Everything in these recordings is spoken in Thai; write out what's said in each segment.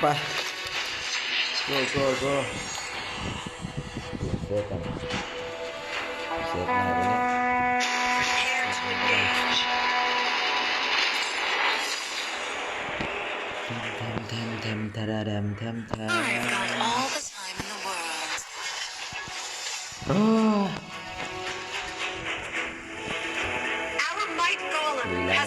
ไป go go go เซฟกันเซฟมาไปเนี่ยแทมแทมแทมแทมทาราแดมแทมแทม I've got all the time in the world. โอ้ Our might golem ดีแล้ว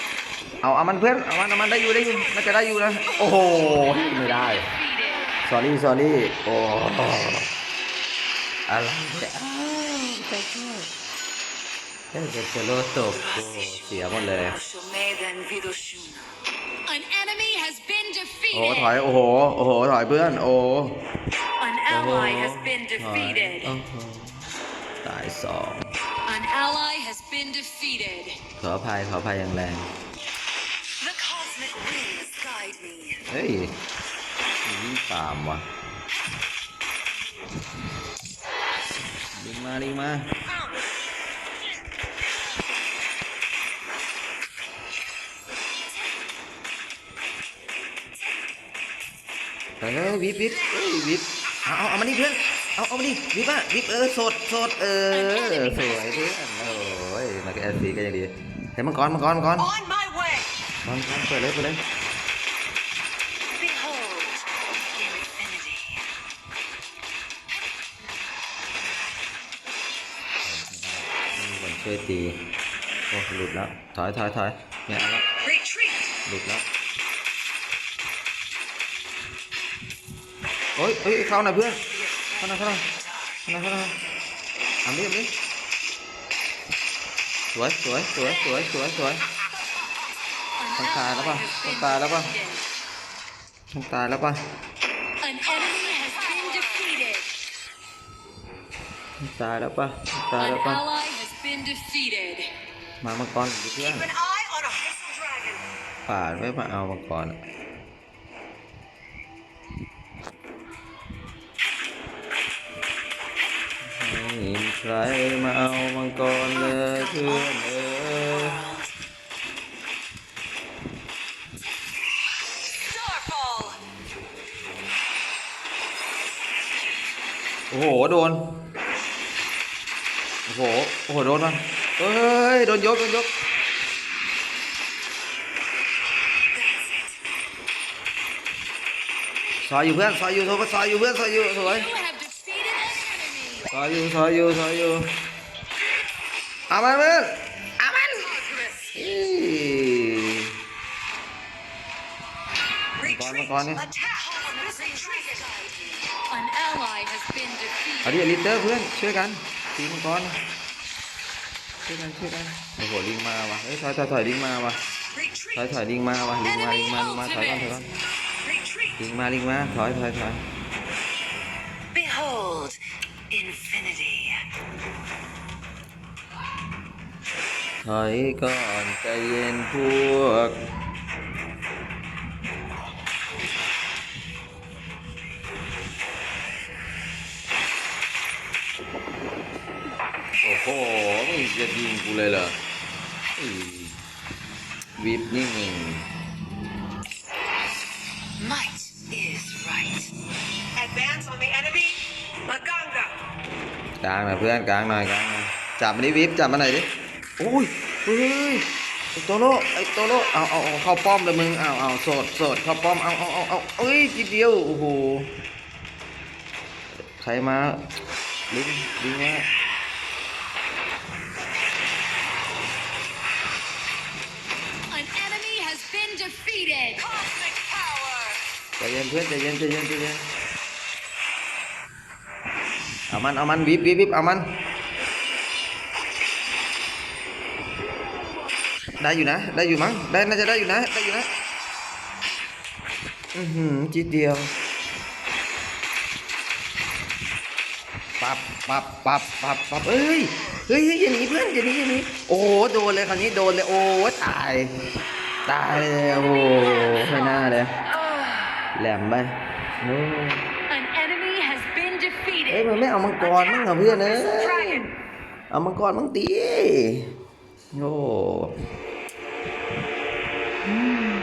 เอามันเอามันต่อเอามันต่อเอาเอามันเพื่อนเอามันเอามันได้อยู่ได้อยู่น่าจะได้อยู่นะโอ้โหไม่ได้ sorry sorry โอ้อะไรเนี่ยอ้าวใจช่วยเฮ้ยจะจะโลตกโอ้เสียหมดเลย Shumeden Vidushuna. An enemy has been โอ้ defeated. ถอยโอ้โหโอ้โหถอยเพื่อนโอ้ An โอ้โห ally has been ถอย defeated. โอ้โหตายสอง An ally has been defeated. ขออภัยขออภัยอย่างแรง เฮ้ยวิ่งตามวะลิงมาลิงมาเฮ้ยวิบวิบเฮ้ยวิบเอาเอาเอามานี่เพื่อนเอาเอามานี่วิบอะวิบเออสดสดเออสวยเพื่อนโอ้ยมากับแอซีก็ยังดีเห็นมังกรมังกรมังกร On my way. มังกรเปิดเลยเปิดเลย Behold, infinity. มีคนช่วยตีโอ้หลุดแล้วถอยถอย ถอยไม่เอาแล้ว Retreat. หลุดแล้วโอ้ยเอ้ยเข้าหน่อยเพื่อนเข้อยเข้ายเข้าหน่อยเข้าหน่อยทำดิทำดิสวยสวยสวยสวยสวยสวย An Không tài ally lắm à, has không been tài lắm à. defeated. ต้องตายแล้วป่ะต้องตายแล้วป่ะต้องตายแล้วป่ะมามังกรดิเพื่อนป่าไม่มาเอามังกรอะไม่มีใครมาเอามังกรเลยเพื่อนเอ้ย Starfall. โอ้โหโดน โอ้โห โอ้โหโดนมันเฮ้ย โดนยก โดนยก ซอยอยู่เพื่อน ซอยอยู่โทรไปซอยอยู่เพื่อน ซอยอยู่ สวย You have defeated an enemy. ซอยอยู่ ซอยอยู่ ซอยอยู่ เอามันเพื่อนเอามันอี๋ Retreat. Con, con, con. Attack on a เอา defeated. ดิลิเตอร์เพื่อนช่วยกันตีมังกรช่วยกันช่วยกันโอ้โหลิงมาว่ะเฮ้ยถอยถอยถอยลิงมาว่ะถอย Retreat. ถอยลิงมาว่ะลิงมาลิงมาลิงมาถอยก่อนถอยก่อน Retreat. ลิงมาลิงมาถอยถอยถอย Behold, infinity. ถอยก่อนใจเย็นพวก จะยิงกูเลยเหรออีวิบนี่มึง Might is right. Advance on the enemy. Maganga. กลางหน่อยเพื่อนกลางหน่อยกลางหน่อยจับมันดิวิบจับมันหน่อยดิโอ้ยเฮ้ยไอ้โตโลไอ้โตโลเอาเอาเอาเข้าป้อมเลยมึงเอาเอาโสดโสดเข้าป้อมเอาเอาเอาเอาเอ้ยทีเดียวโอ้โหใครมาลิงลิงมา ย็นเพื่อนใจเย็นใจเย็นใจเย็นเอามันเอามันวิบวิบวิบเอามัน ได้อยู่นะ ได้อยู่มั้งได้น่าจะได้อยู่นะ ได้อยู่นะอือหือจิตเดียวปับปับปับปับปับเอ้ยเฮ้ยเฮ้ยอย่าหนีเพื่อนอย่าหนีอย่าหนีโอ้โหโดนเลยคราวนี้โดนเลยโอ้ตายตายเลยโอ้โหไม่น่าเลย แหลมไปโอ้ An enemy has been เอ้ย defeated. มันไม่เอามังกรมั้งเหรอเพื่อนเอ้ย Dragon. เอามังกรมังตีโอ้อืม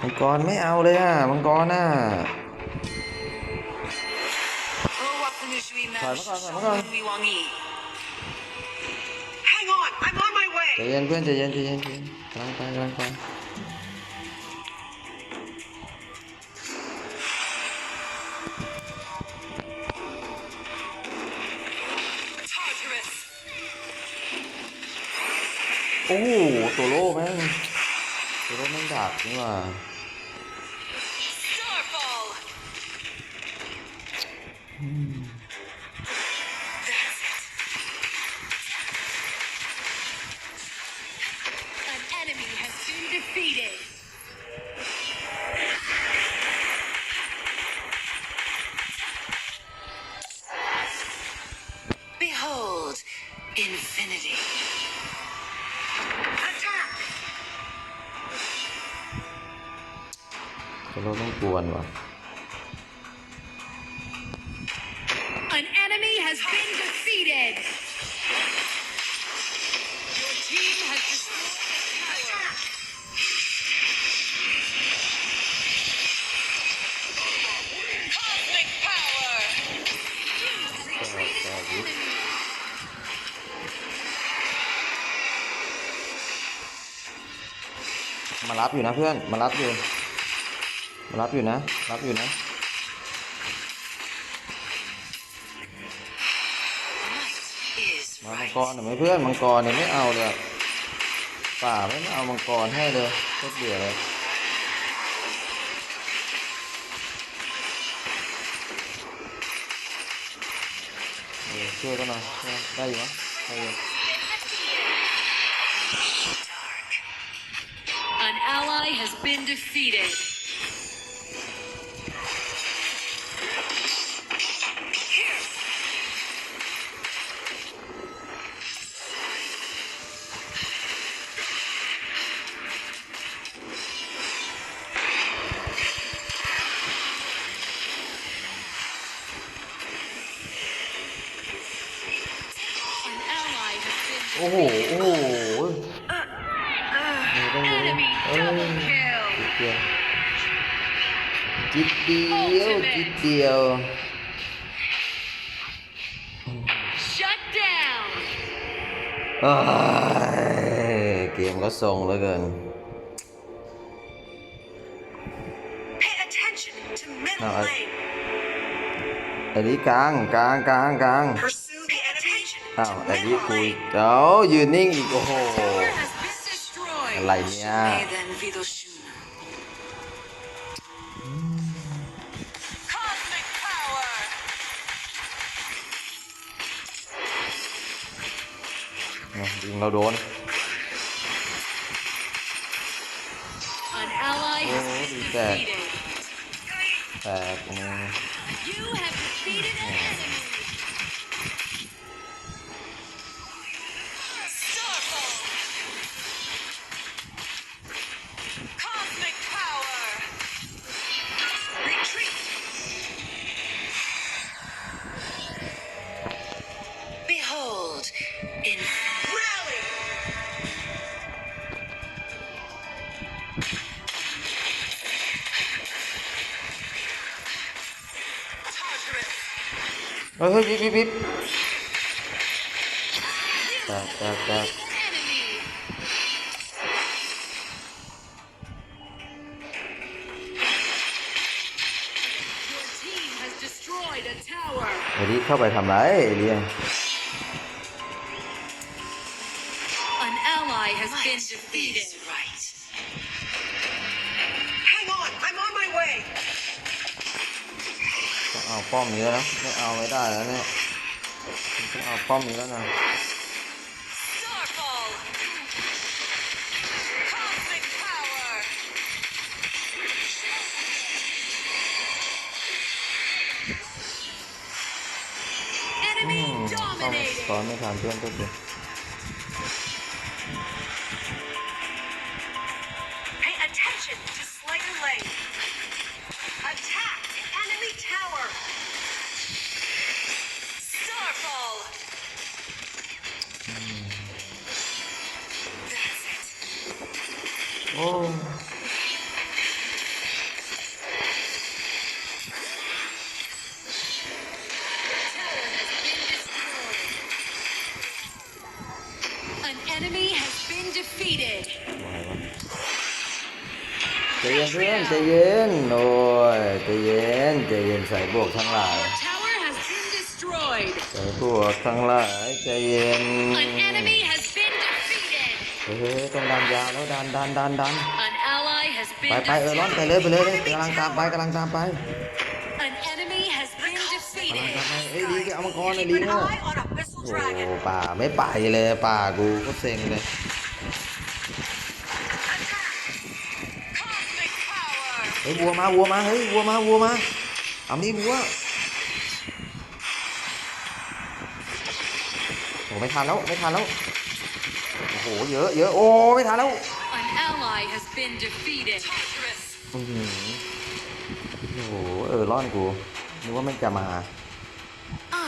มังกรไม่เอาเลยอะมังกรน่ะ Hang on, I'm on my ใจ way. เย็นเพื่อนใจเย็นใจเย็นใจเย็นกำลังไปกำลังไป โอ้โหตัวโล่แม่งตัวโล่แม่งดักนี่ว่าอืม รับอยู่นะเพื่อน มารับอยู่ มารับอยู่นะ รับอยู่นะมังกรหน่อยไหมเพื่อนมังกรเนี่ยไม่เอาเลยป่าไม่เอามังกรให้เลยโคตรเบื่อเลยช่วยกันหน่อยช่วยได้อยู่มั้ยได้อยู่ ally has been defeated. An ally has been โอ้โหโอ้โหนี่ต้องรู้ enemy เอ้ย double kill. จิตเดียวจิตเดียว Shut down. เอ้ยเกมก็ทรงเหลือเกิน Pay attention to middle No, I- lane. อันนี้กลางกลางกลางกลาง Pursue the enemy. อ้าว to อันนี้ middle คุย lane. เจ้ายืนนิ่งอีกโอ้โห อะไรเนี่ย Eden Vidoshun. Cosmic power. ยิงเราโดน An ally has Oh, been he's dead. defeated. แตกมือ You have เฮ้ยเฮ้ยวิบวิบวิบแตกแตกแตก An enemy. Your team has destroyed a tower. ไอ้นี่เข้าไปทำไรไอ้เรียง An ally has Might been defeated. เอาป้อมนี้แล้วนะไม่เอาไม่ได้แล้วเนี่ยต้องเอาป้อมนี้แล้วนะอืป้อมสอนไม่ทันเพื่อนก็เดียว โอ้ An enemy has been defeated. ใจเย็นเพื่อนใจเย็นโอ้ยใจเย็นใจเย็นใส่บวกทั้งหลาย Your tower has been destroyed. ใส่บวกทั้งหลายใจเย็น เฮ้ยต้องดันยาวแล้วดันดันดันดัน An ally has ไป been ไปเออร้อนไปเลยไปเลยเลยกำลังตามไปกำลังตามไป An enemy has been กำลัง defeated. ตามไปเอ้ยลิงเอามังกรเลย Keep ลิง an อะ eye on Abyssal โอ้ Dragon. ป่าไม่ไปเลยป่ากูก็เซ็งเลย Cosmic power. เฮ้ยวัวมาวัวมาเฮ้ยวัวมาวัวมาเอานี่วัวโอ้ไม่ทันแล้วไม่ทันแล้วโอ้โห เยอะเยอะโอ้ไม่ทันแล้ว An ally has been defeated. Tartarus. อื้อหือโอ้โหเออร่อนกูนึกว่ามันจะมา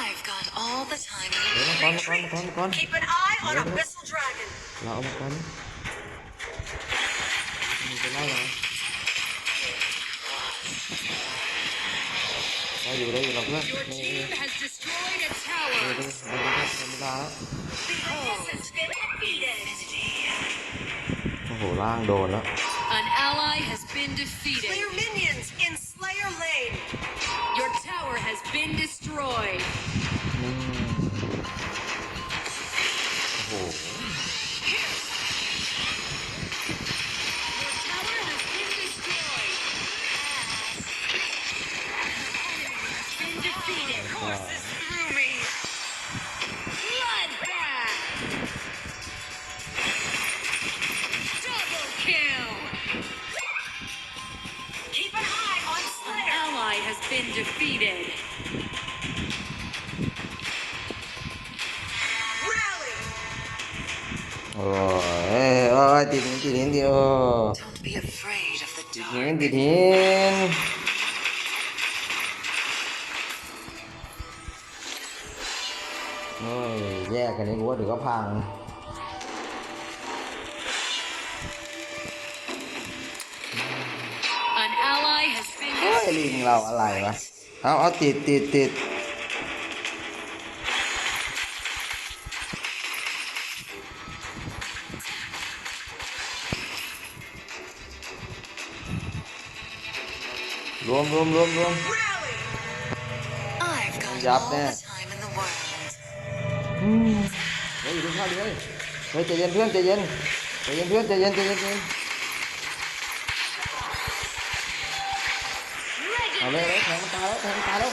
I've got all the time. เดี๋ยวมังกรมังกรมังกรมังกร Keep an eye on Abyssal Dragon. เราเอามังกรนี่จะไล่เราได้อยู่ได้อยู่เราเพื่อน Your นี่ team has destroyed a เดี๋ยว tower. เดี๋ยวเดี๋ยวเดี๋ยวเวลาแล้ว Behold, has been defeated. โอ้โหล่างโดนแล้ว An ally has been defeated. Clear minions in Slayer Lane. Your tower has been destroyed. อืม ด dark. หินติดหินโอ้ยแยกกันนี่กูว่าเดี๋ยวก็พัง An ally has been เฮ้ยลิงเราอะไรวะ เอาเอาติดติดติด วมรวมรวมรวม Rally. I've got Yup, all man. the time in the world. เฮ้ยอยู่ตรงข้าวดิเฮ้ยเฮ้ยใจเย็นเพื่อนใจเย็นใจเย็นเพื่อนใจเย็นใจเย็นใจเย็นเอาเลยเลยแทงมันตายแล้วแทงมันตายแล้ว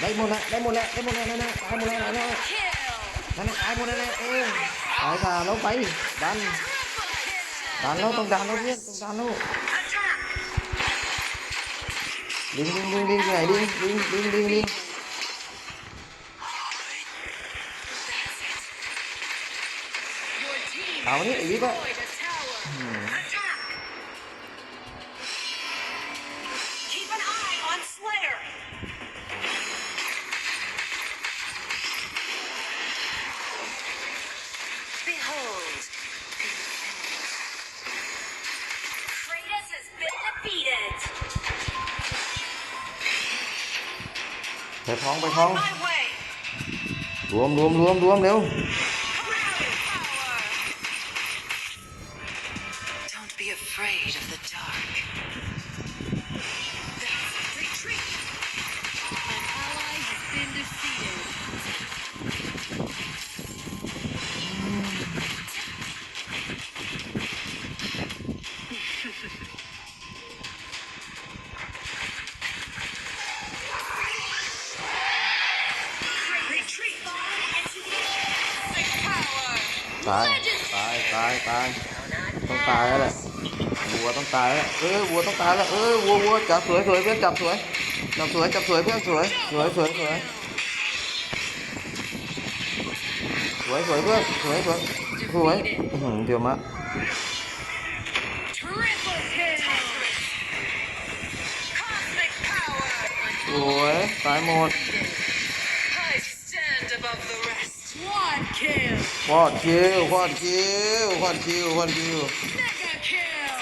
ได้หมดแล้วได้หมดแล้วได้หมดแล้วนั่นน่ะตายหมดแล้วนั่นน่ะ kill. นั่นน่ะตายหมดแล้วเออตายค่ะแล้วไปดันดันแล้วต้องดันแล้วเพื่อนต้องดันแล้ว Attack. ลิงลิงลิงลิงที่ไหนลิงลิงลิงลิงลิง Your team Tao has biết, biết á. destroyed a tower. ท้องไปท้อง On my way. รวมรวมรวมรวมเร็ว ตายตายตายตายต้องตายแล้วแหละวัวต้องตายแล้วเออวัวต้องตายแล้วเออวัววัวจับสวยสวยเพื่อนจับสวยจับสวยจับสวยเพื่อนสวยสวยสวยสวยสวยสวยเพื่อนสวยสวยสวยเดี๋ยวมาสวยตายหมด Quad kill. ควอดคิวควอดคิวควอดคิวควอดคิว Mega kill.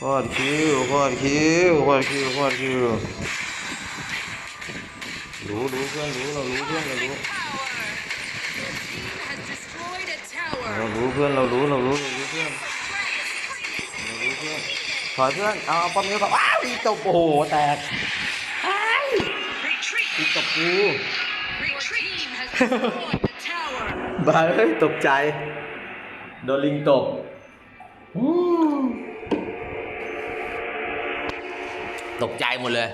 ควอดคิวควอดคิวควอดคิวควอดคิวรู้รู้เพื่อนรู้เรารู้เพื่อนเรารู้ Has destroyed a เรา tower. รู้เพื่อนเรารู้เรารู้เรารู้เพื่อนเรารู้เพื่อนถอยเพื่อนเอาเอาป้อมนี้ก่อนว้าวอีตบโอ้โหแตก Retreat. อีตบกู Your team has destroyed a tower. บ้าเฮ้ยตกใจ โดนลิงตบอู้ตกใจหมดเลย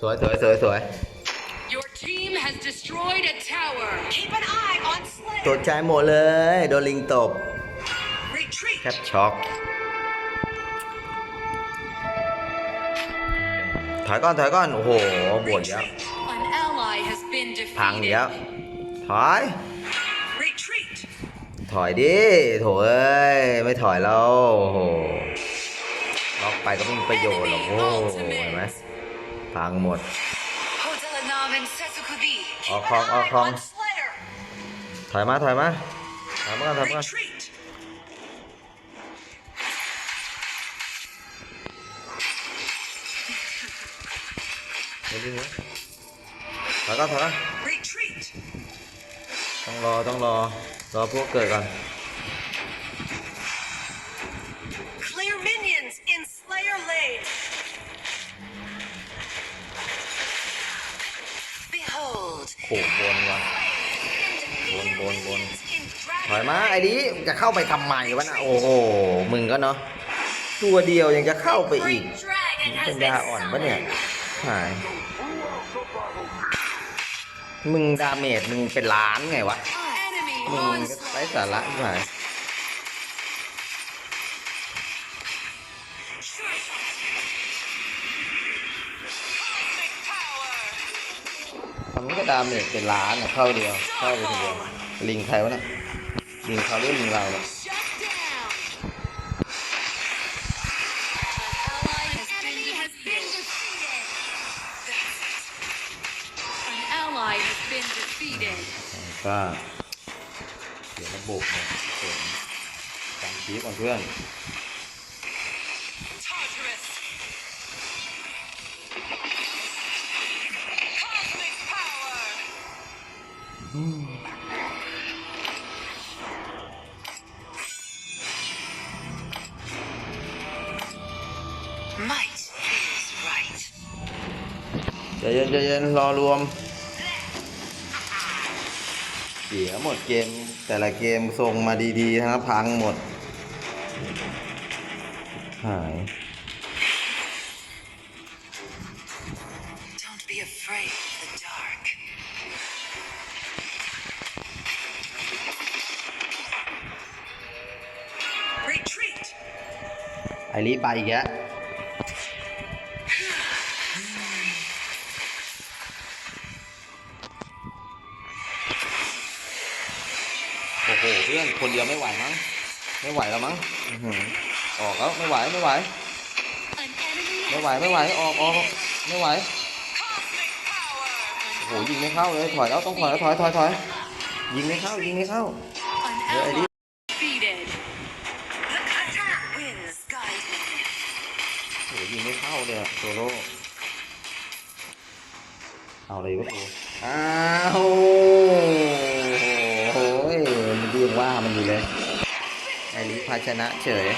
สวยสวยสวยสวย Your team has destroyed a tower. Keep an eye on ต Slayer. กใจหมดเลย โดนลิงตบ Retreat. แทบช็อก ถอยก่อนถอยก่อน โอ้โหบวชแล้ว An ally has been พังอีก defeated. แล้วถอย Retreat. ถอยดิโถเอ้ย ไม่ถอยแล้วโอ้โหล็อกไปก็ไม่มีประโยชน์หรอกโอ้โหเห็นไหมพังหมด Hodelanam and Setsukubi. Keep Off, an off, eye off, on off. Slayer. ถอยมาถอยมาถอยมาก่อนถอยมาก่อน Retreat. เดี๋ยวดิเดี๋ยวถอยก่อนถอยก่อน Retreat. ต้องรอต้องรอรอพวกเกิดก่อน Clear minions in Slayer Lane. Behold. โอ้บนว่ะ Clear Bôn, bôn, bôn. minions in ถอยมาไอ้ดิจะเข้าไปทำไมวะนะโอ้โหมึงก็เนาะตัวเดียวยังจะเข้าไปอีก Great Dragon ปั has ญ been ญาอ่อนปะเนี่ย หาย มึงดาเมจมึงเป็นล้านไงวะ มึงไร้สาระหายทำนี้ก็ดาเมจเป็นล้านอะเข้าเดียว เข้าไปทีเดียว ลิงใครวะเนี่ยลิงเขาหรือลิงเราเนี่ย ก็เสียระบบเนี่ยเสียการคีบก่อนเพื่อน Tartarus. Cosmic power. Might is right. ใจเย็นใจเย็นรอรวม เสียหมดเกม แต่ละเกมส่งมาดีๆทั้งนั้นพังหมด หาย Don't be afraid of the dark. Retreat. ไอรีไปอีกแล้ว ไม่ไหวมั้ง ไม่ไหวแล้วมั้งอื้อหือออกแล้วไม่ไหวไม่ไหว An enemy ไม่ has ไหวไม่ไหวออกออกไม่ไหว Cosmic power. โอ้โหยิงไม่เข้าเลยถอยแล้วต้องถอยแล้วถอยถอยถอยยิงไม่เข้ายิงไม่เข้า An Yeah, I ally defeated. The kata winds guide me. โอ้โหยิงไม่เข้าเลยอะโซโล่เอาเลยวะโอ้อ้าว ภาชนะเฉย